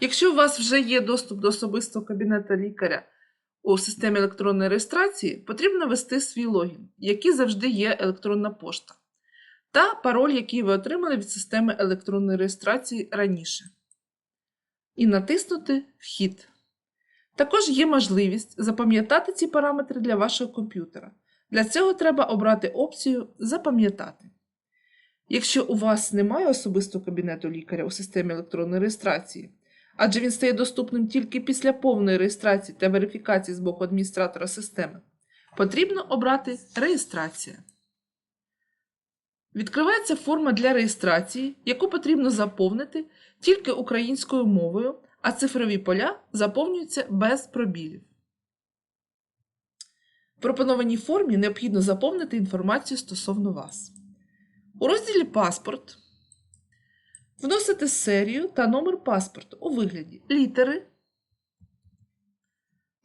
Якщо у вас вже є доступ до особистого кабінету лікаря у системі електронної реєстрації, потрібно ввести свій логін, який завжди є електронна пошта, та пароль, який ви отримали від системи електронної реєстрації раніше. І натиснути Вхід. Також є можливість запам'ятати ці параметри для вашого комп'ютера. Для цього треба обрати опцію Запам'ятати. Якщо у вас немає особистого кабінету лікаря у системі електронної реєстрації, адже він стає доступним тільки після повної реєстрації та верифікації з боку адміністратора системи, потрібно обрати Реєстрація. Відкривається форма для реєстрації, яку потрібно заповнити тільки українською мовою, а цифрові поля заповнюються без пробілів. В пропонованій формі необхідно заповнити інформацію стосовно вас. У розділі Паспорт вносите серію та номер паспорту у вигляді літери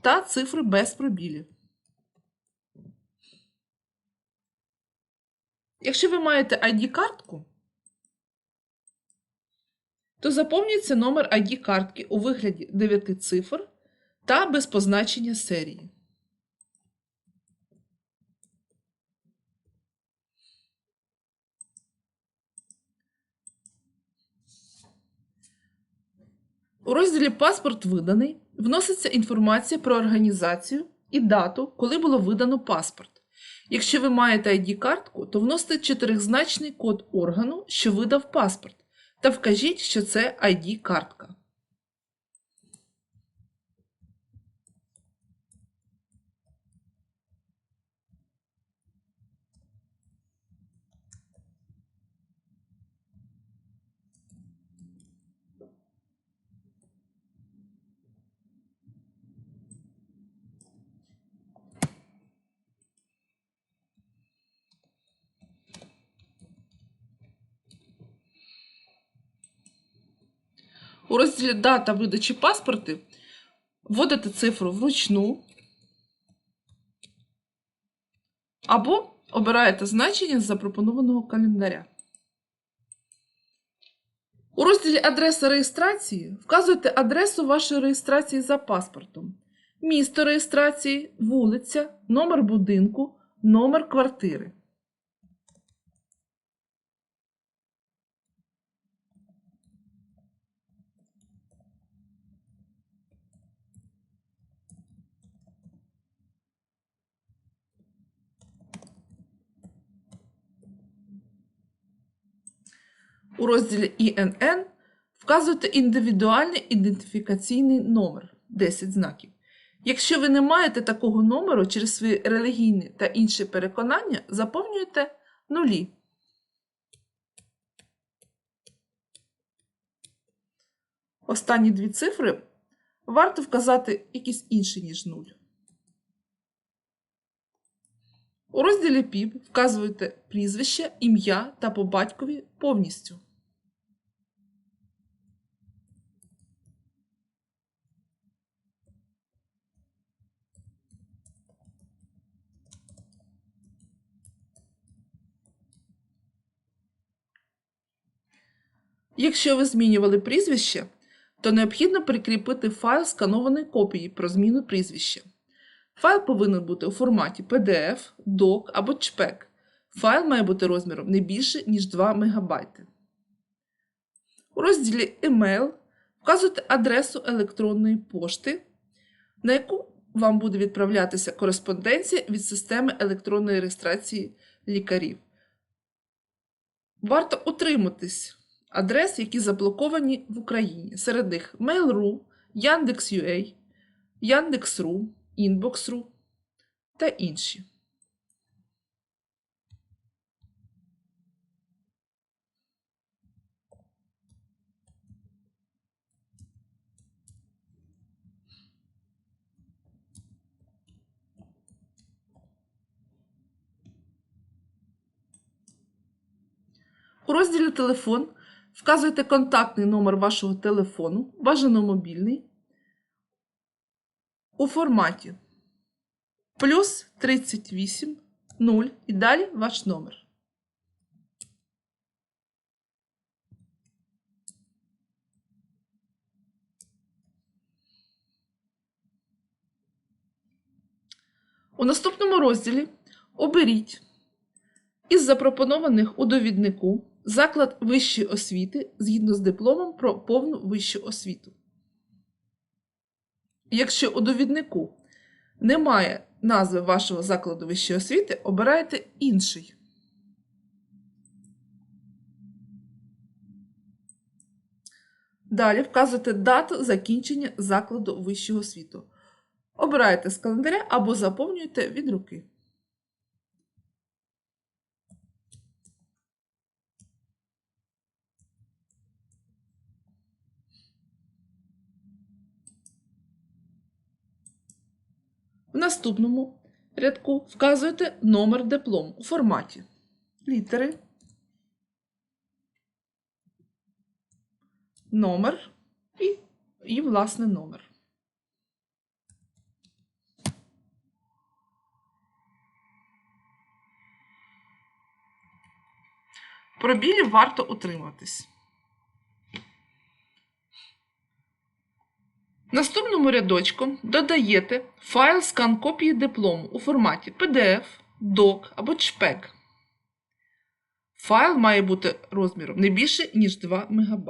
та цифри без пробілів. Якщо ви маєте ID-картку, то заповнюється номер ID-картки у вигляді 9 цифр та без позначення серії. У розділі Паспорт виданий вноситься інформація про організацію і дату, коли було видано паспорт. Якщо ви маєте ID-картку, то вносите чотиризначний код органу, що видав паспорт, та вкажіть, що це ID-картка. У розділі Дата видачі паспорти вводите цифру вручну або обираєте значення з запропонованого календаря. У розділі Адреса реєстрації вказуєте адресу вашої реєстрації за паспортом, місто реєстрації, вулиця, номер будинку, номер квартири. У розділі ІНН вказуєте індивідуальний ідентифікаційний номер 10 знаків. Якщо ви не маєте такого номеру через свої релігійні та інші переконання, заповнюєте нулі. Останні дві цифри варто вказати якісь інші, ніж 0. У розділі ПІП вказуєте прізвище, ім'я та по батькові повністю. Якщо ви змінювали прізвище, то необхідно прикріпити файл сканованої копії про зміну прізвища. Файл повинен бути у форматі PDF, DOC або JPEG. Файл має бути розміром не більше, ніж 2 МБ. У розділі Email вказуйте адресу електронної пошти, на яку вам буде відправлятися кореспонденція від системи електронної реєстрації лікарів. Варто утриматись адрес, які заблоковані в Україні. Серед них Mail.ru, Yandex.ua, Yandex.ru, Inbox.ru та інші. У розділі Телефон Вказуєте контактний номер вашого телефону, бажано мобільний, у форматі плюс 38 0 і далі ваш номер. У наступному розділі оберіть із запропонованих у довіднику заклад вищої освіти згідно з дипломом про повну вищу освіту. Якщо у довіднику немає назви вашого закладу вищої освіти, обирайте інший. Далі вказуйте дату закінчення закладу вищого освіту. Обирайте з календаря або заповнюйте від руки. В наступному рядку вказуєте номер диплому у форматі літери, номер і, і власне номер. Пробілів варто утриматись. Наступному рядочку додаєте файл скан копії диплому у форматі PDF, DOC або JPEG. Файл має бути розміром не більше, ніж 2 МБ.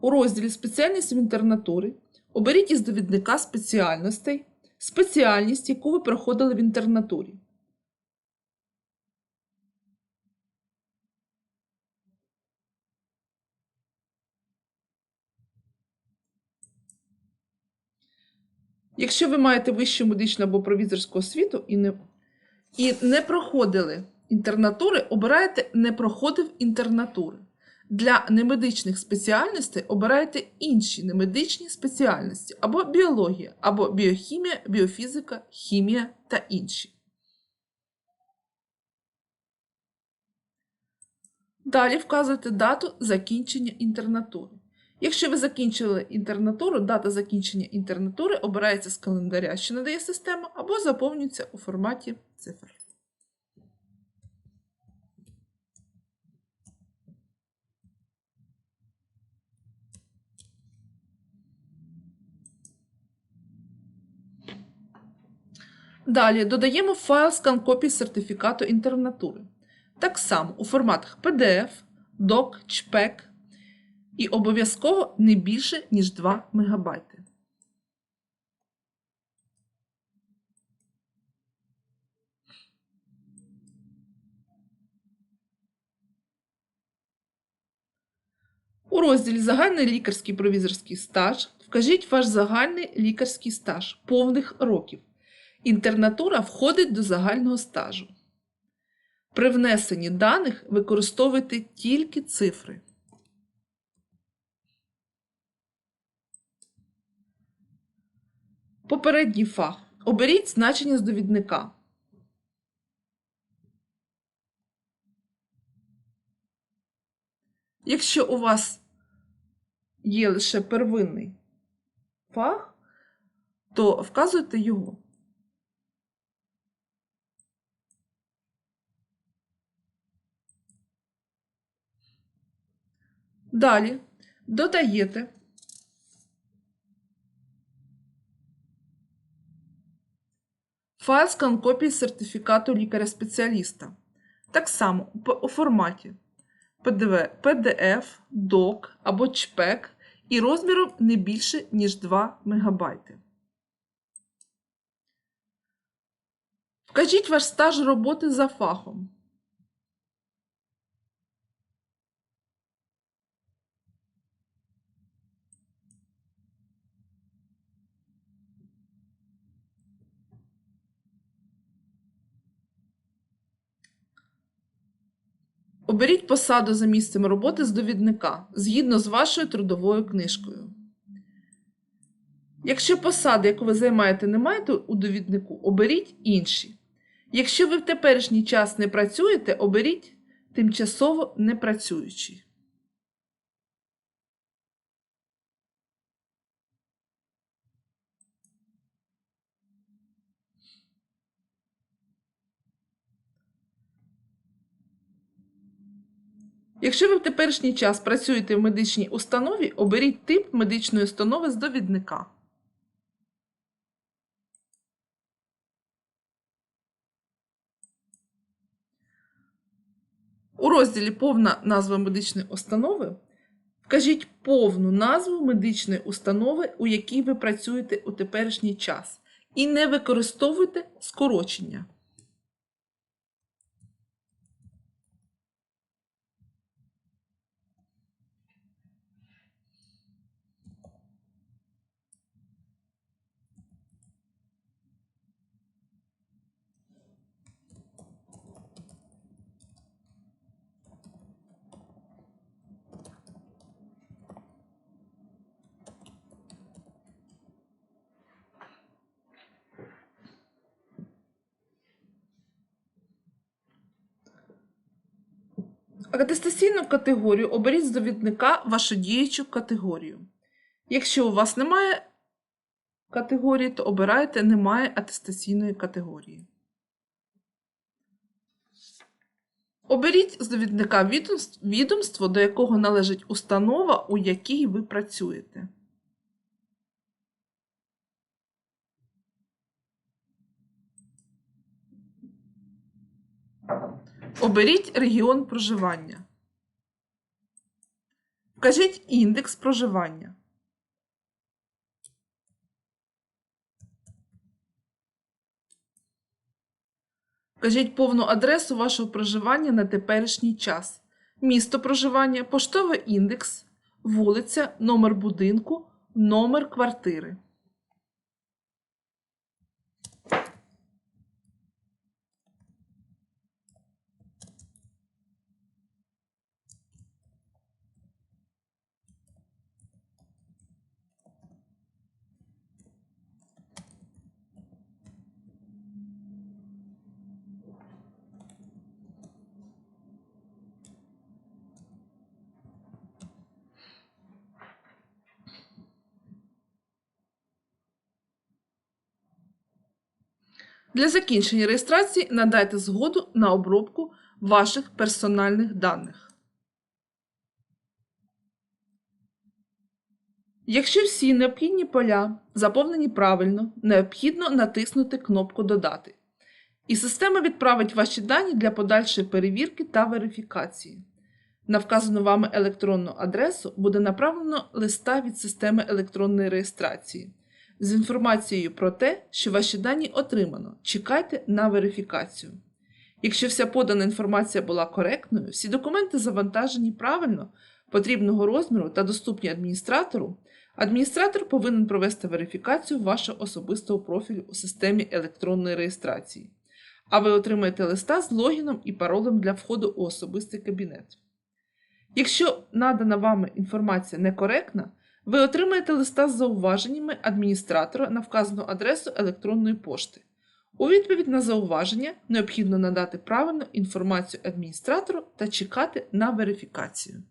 У розділі Спеціальність в інтернатури оберіть із довідника спеціальностей спеціальність, яку ви проходили в інтернатурі. Якщо ви маєте вищу медичну або провізорську освіту і не, і не проходили інтернатури, обирайте не проходив інтернатури. Для немедичних спеціальностей обирайте інші немедичні спеціальності або біологія, або біохімія, біофізика, хімія та інші. Далі вказуйте дату закінчення інтернатури. Якщо ви закінчили інтернатуру, дата закінчення інтернатури обирається з календаря, що надає система, або заповнюється у форматі цифр. Далі додаємо файл скан копій сертифікату інтернатури. Так само у форматах PDF, DOC, JPEG і обов'язково не більше, ніж 2 МБ. У розділі Загальний лікарський провізорський стаж вкажіть ваш загальний лікарський стаж повних років. Інтернатура входить до загального стажу. При внесенні даних використовуйте тільки цифри. Попередній фах. Оберіть значення з довідника. Якщо у вас є лише первинний фах, то вказуйте його. Далі додаєте файл скан копії сертифікату лікаря-спеціаліста. Так само у форматі PDF, DOC або JPEG і розміром не більше, ніж 2 МБ. Вкажіть ваш стаж роботи за фахом. Оберіть посаду за місцем роботи з довідника згідно з вашою трудовою книжкою. Якщо посади, яку ви займаєте, не маєте у довіднику, оберіть інші. Якщо ви в теперішній час не працюєте, оберіть тимчасово не працюючий. Якщо ви в теперішній час працюєте в медичній установі, оберіть тип медичної установи з довідника. У розділі Повна назва медичної установи вкажіть повну назву медичної установи, у якій ви працюєте у теперішній час, і не використовуйте скорочення. Атестаційну категорію оберіть з довідника вашу діючу категорію. Якщо у вас немає категорії, то обирайте немає атестаційної категорії. Оберіть з довідника відомство, до якого належить установа, у якій ви працюєте. Оберіть регіон проживання. Вкажіть індекс проживання. Вкажіть повну адресу вашого проживання на теперішній час. Місто проживання, поштовий індекс, вулиця, номер будинку, номер квартири. Для закінчення реєстрації надайте згоду на обробку ваших персональних даних. Якщо всі необхідні поля заповнені правильно, необхідно натиснути кнопку Додати. І система відправить ваші дані для подальшої перевірки та верифікації. На вказану вами електронну адресу буде направлено листа від системи електронної реєстрації з інформацією про те, що ваші дані отримано. Чекайте на верифікацію. Якщо вся подана інформація була коректною, всі документи завантажені правильно, потрібного розміру та доступні адміністратору, адміністратор повинен провести верифікацію вашого особистого профілю у системі електронної реєстрації, а ви отримаєте листа з логіном і паролем для входу у особистий кабінет. Якщо надана вами інформація некоректна, ви отримаєте листа з зауваженнями адміністратора на вказану адресу електронної пошти. У відповідь на зауваження необхідно надати правильну інформацію адміністратору та чекати на верифікацію.